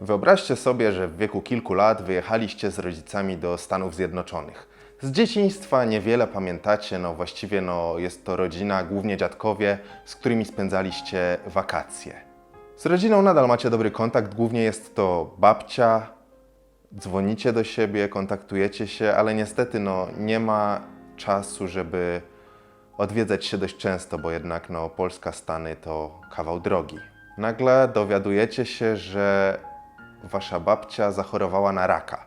Wyobraźcie sobie, że w wieku kilku lat wyjechaliście z rodzicami do Stanów Zjednoczonych. Z dzieciństwa niewiele pamiętacie, no właściwie no, jest to rodzina, głównie dziadkowie, z którymi spędzaliście wakacje. Z rodziną nadal macie dobry kontakt, głównie jest to babcia, dzwonicie do siebie, kontaktujecie się, ale niestety no, nie ma czasu, żeby odwiedzać się dość często, bo jednak no, Polska Stany to kawał drogi. Nagle dowiadujecie się, że wasza babcia zachorowała na raka.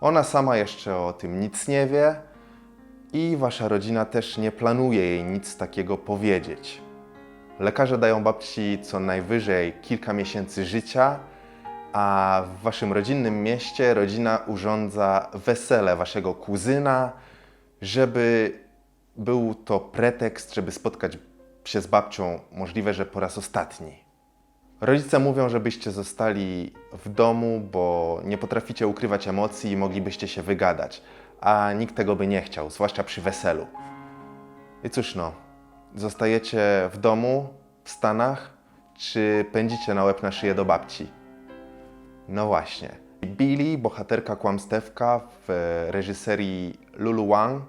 Ona sama jeszcze o tym nic nie wie i wasza rodzina też nie planuje jej nic takiego powiedzieć. Lekarze dają babci co najwyżej kilka miesięcy życia, a w waszym rodzinnym mieście rodzina urządza wesele waszego kuzyna, żeby był to pretekst, żeby spotkać się z babcią możliwe, że po raz ostatni. Rodzice mówią, żebyście zostali w domu, bo nie potraficie ukrywać emocji i moglibyście się wygadać, a nikt tego by nie chciał, zwłaszcza przy weselu. I cóż no, zostajecie w domu, w Stanach, czy pędzicie na łeb na szyję do babci? No właśnie. Billy, bohaterka kłamstewka w reżyserii Lulu Wang,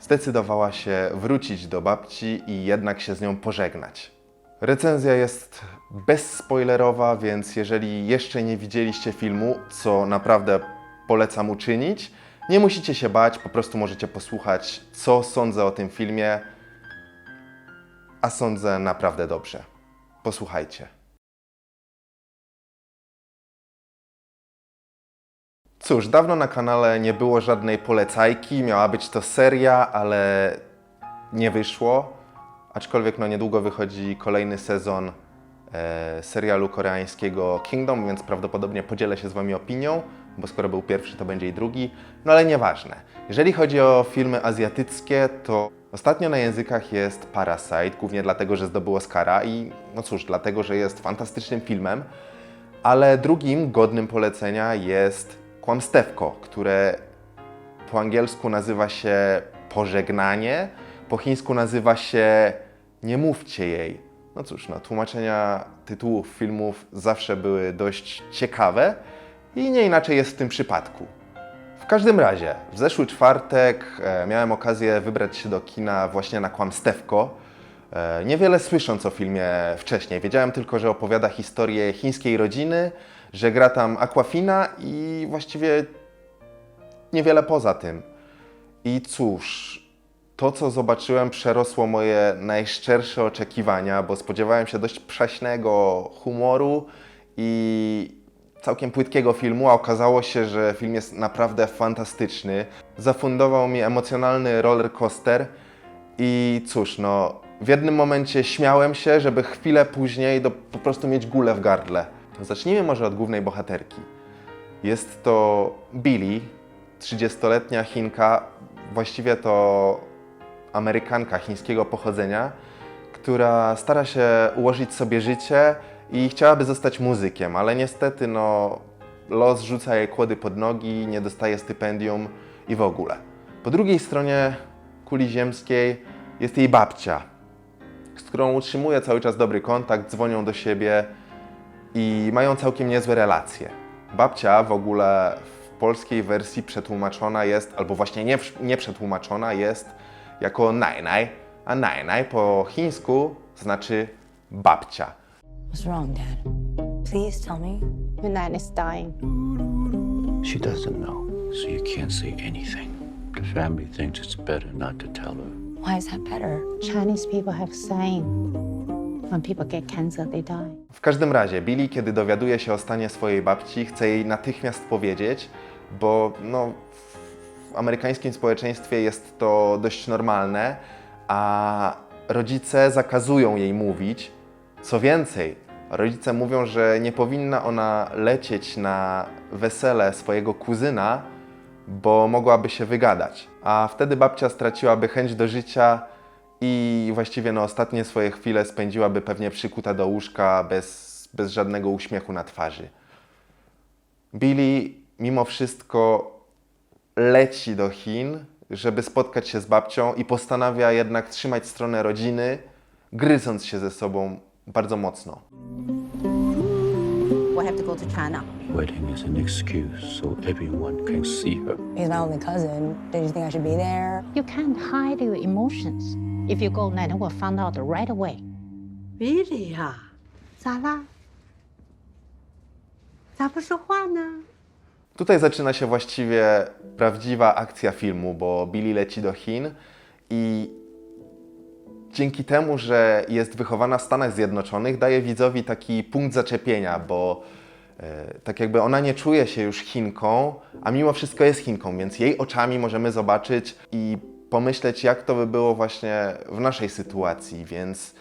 zdecydowała się wrócić do babci i jednak się z nią pożegnać. Recenzja jest bezspoilerowa, więc jeżeli jeszcze nie widzieliście filmu, co naprawdę polecam uczynić, nie musicie się bać, po prostu możecie posłuchać, co sądzę o tym filmie, a sądzę naprawdę dobrze. Posłuchajcie. Cóż, dawno na kanale nie było żadnej polecajki, miała być to seria, ale nie wyszło. Aczkolwiek no niedługo wychodzi kolejny sezon serialu koreańskiego Kingdom, więc prawdopodobnie podzielę się z Wami opinią, bo skoro był pierwszy, to będzie i drugi. No ale nieważne. Jeżeli chodzi o filmy azjatyckie, to ostatnio na językach jest Parasite, głównie dlatego, że zdobył Oscara i no cóż, dlatego, że jest fantastycznym filmem. Ale drugim godnym polecenia jest Kłamstewko, które po angielsku nazywa się Pożegnanie, po chińsku nazywa się Nie mówcie jej. No cóż, no, tłumaczenia tytułów filmów zawsze były dość ciekawe i nie inaczej jest w tym przypadku. W każdym razie, w zeszły czwartek e, miałem okazję wybrać się do kina właśnie na Kłamstewko. E, niewiele słysząc o filmie wcześniej. Wiedziałem tylko, że opowiada historię chińskiej rodziny, że gra tam Aquafina i właściwie niewiele poza tym. I cóż, to co zobaczyłem przerosło moje najszczersze oczekiwania, bo spodziewałem się dość przaśnego humoru i całkiem płytkiego filmu, a okazało się, że film jest naprawdę fantastyczny. Zafundował mi emocjonalny roller coaster i cóż, no w jednym momencie śmiałem się, żeby chwilę później do, po prostu mieć gulę w gardle. Zacznijmy może od głównej bohaterki. Jest to Billy, 30-letnia Chinka, właściwie to Amerykanka chińskiego pochodzenia, która stara się ułożyć sobie życie i chciałaby zostać muzykiem, ale niestety no, los rzuca jej kłody pod nogi, nie dostaje stypendium i w ogóle. Po drugiej stronie kuli ziemskiej jest jej babcia, z którą utrzymuje cały czas dobry kontakt, dzwonią do siebie i mają całkiem niezłe relacje. Babcia w ogóle w polskiej wersji przetłumaczona jest, albo właśnie nie, nie przetłumaczona jest jako najnaj, a najnaj po chińsku znaczy babcia. What's wrong, Dad? Please tell me. Your nan is dying. She doesn't know, so you can't say anything. The family thinks it's better not to tell her. Why is that better? Chinese people have saying when people get cancer, they die. W każdym razie, Billy, kiedy dowiaduje się o stanie swojej babci, chce jej natychmiast powiedzieć, bo no, w amerykańskim społeczeństwie jest to dość normalne, a rodzice zakazują jej mówić. Co więcej, rodzice mówią, że nie powinna ona lecieć na wesele swojego kuzyna, bo mogłaby się wygadać. A wtedy babcia straciłaby chęć do życia i właściwie no, ostatnie swoje chwile spędziłaby pewnie przykuta do łóżka bez, bez żadnego uśmiechu na twarzy. Billy mimo wszystko leci do Chin, żeby spotkać się z babcią i postanawia jednak trzymać stronę rodziny, gryząc się ze sobą bardzo mocno. What have to go to China. Wedding is an excuse so everyone can see her. He's my only cousin. Did you think I should be there? You can't hide your emotions. If you go, Nana will find out right away. Really 呀？咋啦？咋不说话呢？ Tutaj zaczyna się właściwie prawdziwa akcja filmu, bo Billy leci do Chin i dzięki temu, że jest wychowana w Stanach Zjednoczonych, daje widzowi taki punkt zaczepienia, bo e, tak jakby ona nie czuje się już Chinką, a mimo wszystko jest Chinką, więc jej oczami możemy zobaczyć i pomyśleć, jak to by było właśnie w naszej sytuacji, więc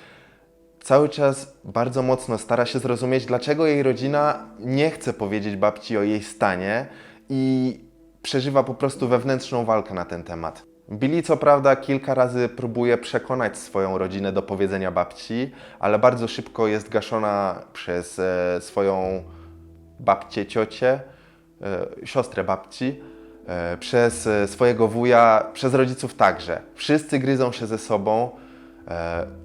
cały czas bardzo mocno stara się zrozumieć, dlaczego jej rodzina nie chce powiedzieć babci o jej stanie i przeżywa po prostu wewnętrzną walkę na ten temat. Billy co prawda kilka razy próbuje przekonać swoją rodzinę do powiedzenia babci, ale bardzo szybko jest gaszona przez e, swoją babcię, ciocię, e, siostrę babci, e, przez e, swojego wuja, przez rodziców także. Wszyscy gryzą się ze sobą. E,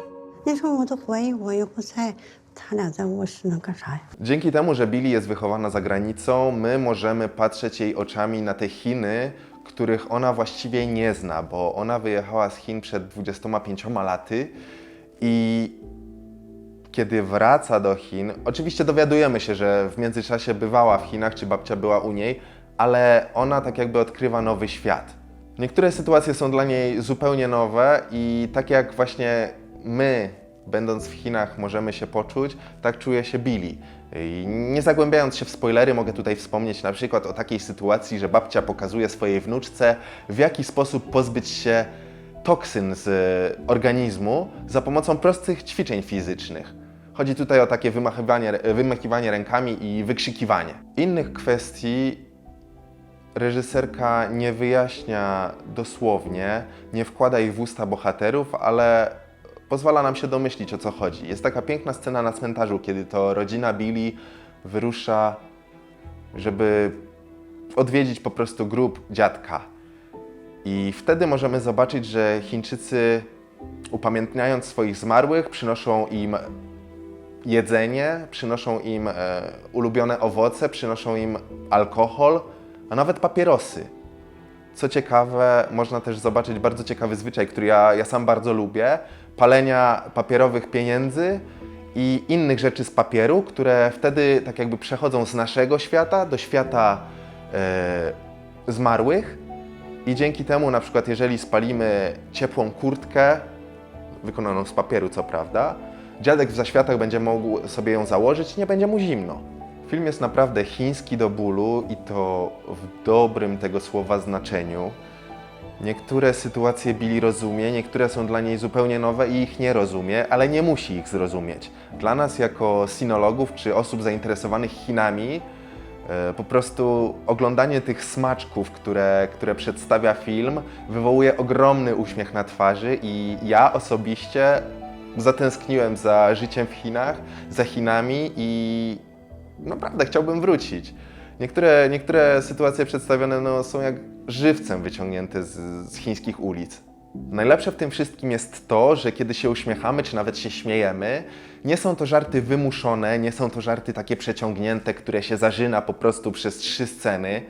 那时候我都怀疑我又不在，他俩在卧室能干啥呀？ Dzięki temu, że Billy jest wychowana za granicą, my możemy patrzeć jej oczami na te Chiny, których ona właściwie nie zna, bo ona wyjechała z Chin przed 25 laty i kiedy wraca do Chin, oczywiście dowiadujemy się, że w międzyczasie bywała w Chinach, czy babcia była u niej, ale ona tak jakby odkrywa nowy świat. Niektóre sytuacje są dla niej zupełnie nowe i tak jak właśnie my, będąc w Chinach, możemy się poczuć, tak czuje się Billy. I nie zagłębiając się w spoilery, mogę tutaj wspomnieć na przykład o takiej sytuacji, że babcia pokazuje swojej wnuczce, w jaki sposób pozbyć się toksyn z organizmu za pomocą prostych ćwiczeń fizycznych. Chodzi tutaj o takie wymachiwanie, wymachiwanie rękami i wykrzykiwanie. Innych kwestii reżyserka nie wyjaśnia dosłownie, nie wkłada ich w usta bohaterów, ale pozwala nam się domyślić o co chodzi. Jest taka piękna scena na cmentarzu, kiedy to rodzina Billy wyrusza, żeby odwiedzić po prostu grób dziadka. I wtedy możemy zobaczyć, że Chińczycy upamiętniając swoich zmarłych, przynoszą im jedzenie, przynoszą im e, ulubione owoce, przynoszą im alkohol, a nawet papierosy. Co ciekawe, można też zobaczyć bardzo ciekawy zwyczaj, który ja, ja sam bardzo lubię, palenia papierowych pieniędzy i innych rzeczy z papieru, które wtedy tak jakby przechodzą z naszego świata do świata e, zmarłych. I dzięki temu, na przykład, jeżeli spalimy ciepłą kurtkę, wykonaną z papieru, co prawda, dziadek w zaświatach będzie mógł sobie ją założyć, nie będzie mu zimno. Film jest naprawdę chiński do bólu i to w dobrym tego słowa znaczeniu. Niektóre sytuacje Billy rozumie, niektóre są dla niej zupełnie nowe i ich nie rozumie, ale nie musi ich zrozumieć. Dla nas, jako sinologów czy osób zainteresowanych Chinami, e, po prostu oglądanie tych smaczków, które, które przedstawia film, wywołuje ogromny uśmiech na twarzy i ja osobiście zatęskniłem za życiem w Chinach, za Chinami i naprawdę chciałbym wrócić. Niektóre, niektóre sytuacje przedstawione no, są jak żywcem wyciągnięte z, z chińskich ulic. Najlepsze w tym wszystkim jest to, że kiedy się uśmiechamy, czy nawet się śmiejemy, nie są to żarty wymuszone, nie są to żarty takie przeciągnięte, które się zażyna po prostu przez trzy sceny.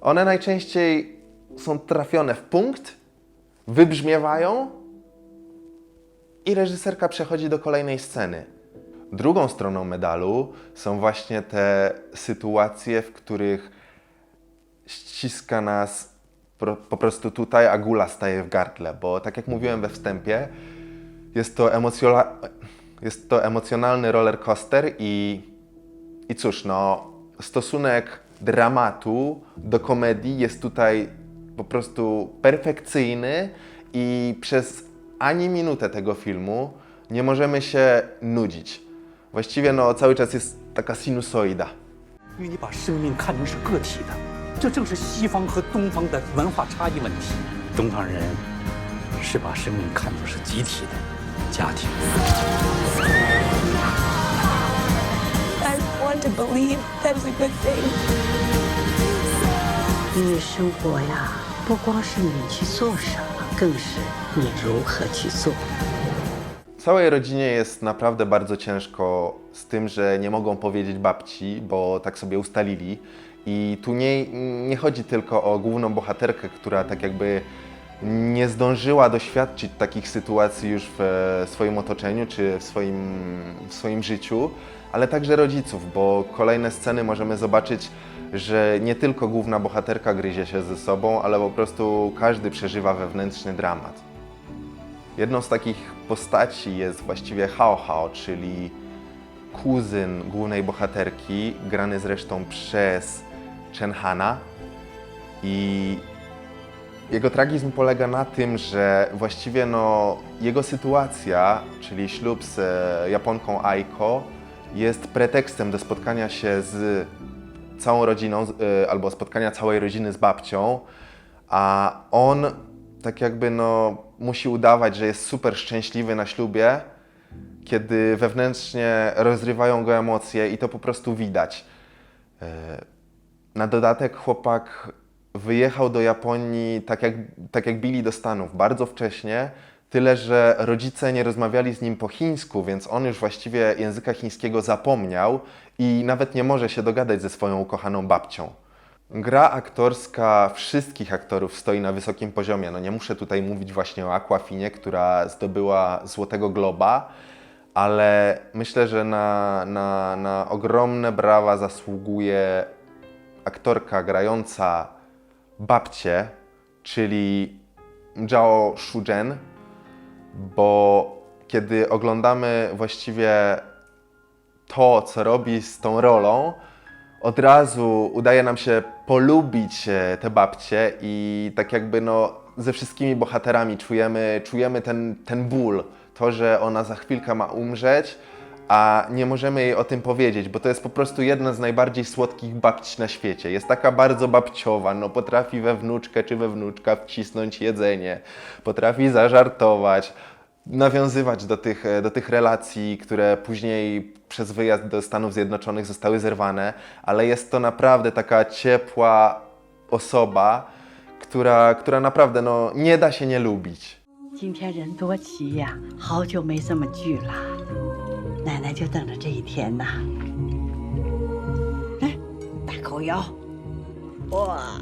One najczęściej są trafione w punkt, wybrzmiewają i reżyserka przechodzi do kolejnej sceny. Drugą stroną medalu są właśnie te sytuacje, w których ściska nas po prostu tutaj, a gula staje w gardle, bo tak jak mówiłem we wstępie, jest to, emocjola, jest to emocjonalny roller coaster i, i cóż, no, stosunek dramatu do komedii jest tutaj po prostu perfekcyjny i przez ani minutę tego filmu nie możemy się nudzić. Właściwie no, cały czas jest taka sinusoida. 因为你把生命看成是个体的， 这正是西方和东方的文化差异问题。东方人是把生命看作是集体的家庭。 I want to believe that is a good thing. 因为生活呀，不光是你去做什么，更是你如何去做。 Całej rodzinie jest naprawdę bardzo ciężko z tym, że nie mogą powiedzieć babci, bo tak sobie ustalili. I tu nie, nie chodzi tylko o główną bohaterkę, która tak jakby nie zdążyła doświadczyć takich sytuacji już w e, swoim otoczeniu czy w swoim, w swoim życiu, ale także rodziców, bo kolejne sceny możemy zobaczyć, że nie tylko główna bohaterka gryzie się ze sobą, ale po prostu każdy przeżywa wewnętrzny dramat. Jedną z takich postaci jest właściwie Hao Hao, czyli kuzyn głównej bohaterki, grany zresztą przez Chen Hana. I jego tragizm polega na tym, że właściwie no, jego sytuacja, czyli ślub z e, Japonką Aiko, jest pretekstem do spotkania się z całą rodziną, e, albo spotkania całej rodziny z babcią, a on tak jakby no, musi udawać, że jest super szczęśliwy na ślubie, kiedy wewnętrznie rozrywają go emocje i to po prostu widać. E, Na dodatek chłopak wyjechał do Japonii tak jak, tak jak bili do Stanów, bardzo wcześnie, tyle że rodzice nie rozmawiali z nim po chińsku, więc on już właściwie języka chińskiego zapomniał i nawet nie może się dogadać ze swoją ukochaną babcią. Gra aktorska wszystkich aktorów stoi na wysokim poziomie. No nie muszę tutaj mówić właśnie o Aquafinie, która zdobyła Złotego Globa, ale myślę, że na, na, na ogromne brawa zasługuje aktorka grająca babcię, czyli Zhao Shuzhen, bo kiedy oglądamy właściwie to, co robi z tą rolą, od razu udaje nam się polubić e, tę babcię i tak jakby no ze wszystkimi bohaterami czujemy, czujemy ten, ten ból, to, że ona za chwilkę ma umrzeć, a nie możemy jej o tym powiedzieć, bo to jest po prostu jedna z najbardziej słodkich babci na świecie. Jest taka bardzo babciowa, no potrafi we wnuczkę czy we wnuczka wcisnąć jedzenie, potrafi zażartować, nawiązywać do tych, e, do tych relacji, które później przez wyjazd do Stanów Zjednoczonych zostały zerwane, ale jest to naprawdę taka ciepła osoba, która, która naprawdę no, nie da się nie lubić. 今天人多齐呀，好久没这么聚了，奶奶就等着这一天呐。来，大口咬，哇！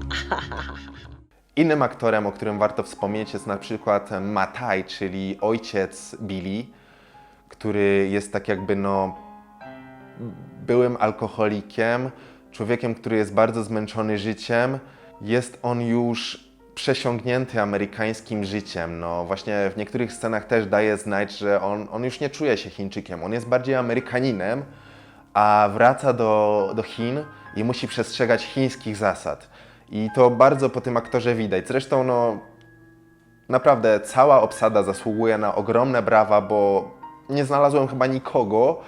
Innym aktorem, o którym warto wspomnieć, jest na przykład Matai, czyli ojciec Billy, który jest tak jakby no byłym alkoholikiem, człowiekiem, który jest bardzo zmęczony życiem. Jest on już przesiągnięty amerykańskim życiem. No właśnie w niektórych scenach też daje znać, że on, on już nie czuje się Chińczykiem, on jest bardziej Amerykaninem, a wraca do, do Chin i musi przestrzegać chińskich zasad. I to bardzo po tym aktorze widać. Zresztą no, naprawdę cała obsada zasługuje na ogromne brawa, bo nie znalazłem chyba nikogo,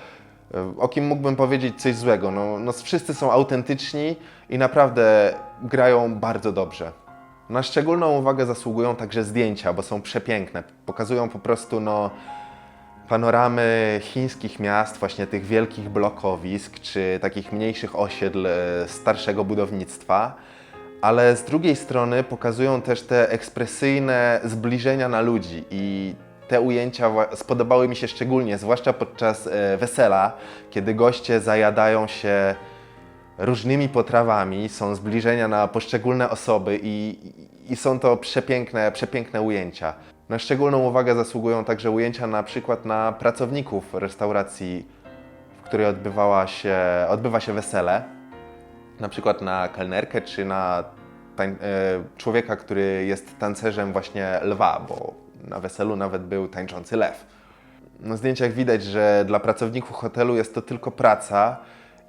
e, o kim mógłbym powiedzieć coś złego. No, no wszyscy są autentyczni i naprawdę grają bardzo dobrze. Na szczególną uwagę zasługują także zdjęcia, bo są przepiękne. Pokazują po prostu no, panoramy chińskich miast, właśnie tych wielkich blokowisk, czy takich mniejszych osiedl e, starszego budownictwa, ale z drugiej strony pokazują też te ekspresyjne zbliżenia na ludzi i te ujęcia spodobały mi się szczególnie, zwłaszcza podczas e, wesela, kiedy goście zajadają się różnymi potrawami, są zbliżenia na poszczególne osoby i, i są to przepiękne, przepiękne ujęcia. Na szczególną uwagę zasługują także ujęcia na przykład na pracowników restauracji, w której odbywała się, odbywa się wesele. Na przykład na kelnerkę czy na tań, e, człowieka, który jest tancerzem właśnie lwa, bo na weselu nawet był tańczący lew. Na zdjęciach widać, że dla pracowników hotelu jest to tylko praca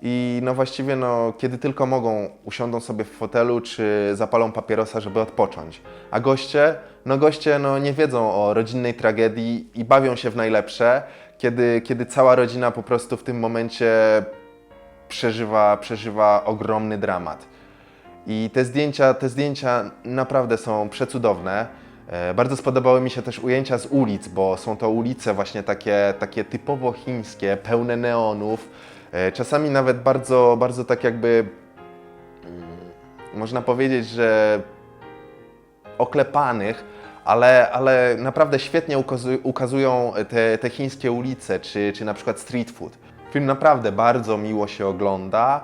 i no właściwie no, kiedy tylko mogą, usiądą sobie w fotelu czy zapalą papierosa, żeby odpocząć. A goście, no goście no, nie wiedzą o rodzinnej tragedii i bawią się w najlepsze, kiedy, kiedy cała rodzina po prostu w tym momencie przeżywa, przeżywa ogromny dramat. I te zdjęcia, te zdjęcia naprawdę są przecudowne. E, Bardzo spodobały mi się też ujęcia z ulic, bo są to ulice właśnie takie, takie typowo chińskie, pełne neonów. E, Czasami nawet bardzo, bardzo tak jakby mm, można powiedzieć, że oklepanych, ale, ale naprawdę świetnie ukazu- ukazują te, te chińskie ulice, czy, czy na przykład street food. Film naprawdę bardzo miło się ogląda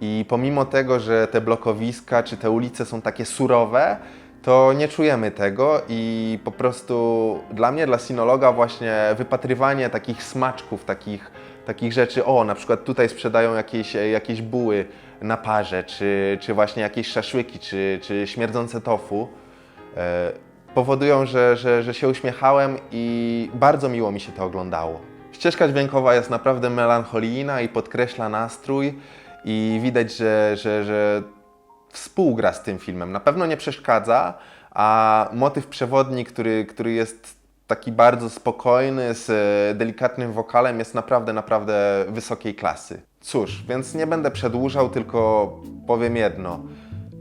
i pomimo tego, że te blokowiska czy te ulice są takie surowe, to nie czujemy tego i po prostu dla mnie, dla sinologa właśnie wypatrywanie takich smaczków, takich, takich rzeczy, o na przykład tutaj sprzedają jakieś, jakieś buły na parze, czy, czy właśnie jakieś szaszłyki, czy, czy śmierdzące tofu, e, powodują, że, że, że się uśmiechałem i bardzo miło mi się to oglądało. Ścieżka dźwiękowa jest naprawdę melancholijna i podkreśla nastrój i widać, że, że, że współgra z tym filmem. Na pewno nie przeszkadza, a motyw przewodni, który, który jest taki bardzo spokojny, z e, delikatnym wokalem, jest naprawdę, naprawdę wysokiej klasy. Cóż, więc nie będę przedłużał, tylko powiem jedno.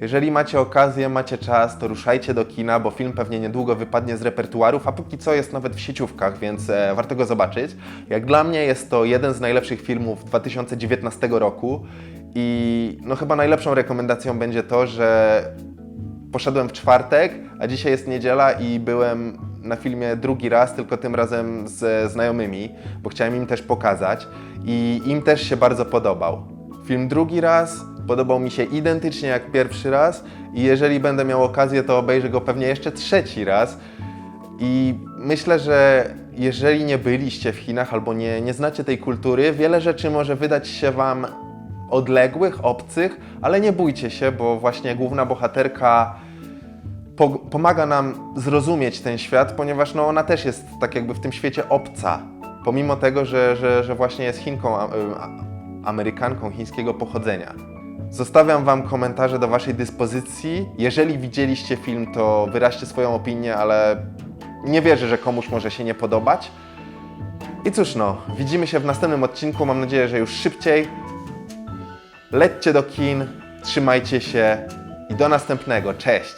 Jeżeli macie okazję, macie czas, to ruszajcie do kina, bo film pewnie niedługo wypadnie z repertuarów, a póki co jest nawet w sieciówkach, więc e, warto go zobaczyć. Jak dla mnie jest to jeden z najlepszych filmów 2019 roku i no chyba najlepszą rekomendacją będzie to, że poszedłem w czwartek, a dzisiaj jest niedziela i byłem na filmie drugi raz, tylko tym razem ze znajomymi, bo chciałem im też pokazać i im też się bardzo podobał. Film drugi raz podobał mi się identycznie jak pierwszy raz i jeżeli będę miał okazję, to obejrzę go pewnie jeszcze trzeci raz. I myślę, że jeżeli nie byliście w Chinach albo nie, nie znacie tej kultury, wiele rzeczy może wydać się Wam odległych, obcych, ale nie bójcie się, bo właśnie główna bohaterka po, pomaga nam zrozumieć ten świat, ponieważ no, ona też jest tak jakby w tym świecie obca. Pomimo tego, że, że, że właśnie jest Chinką, Amerykanką chińskiego pochodzenia. Zostawiam Wam komentarze do Waszej dyspozycji. Jeżeli widzieliście film, to wyraźcie swoją opinię, ale nie wierzę, że komuś może się nie podobać. I cóż no, widzimy się w następnym odcinku, mam nadzieję, że już szybciej. Lećcie do kin, trzymajcie się i do następnego. Cześć!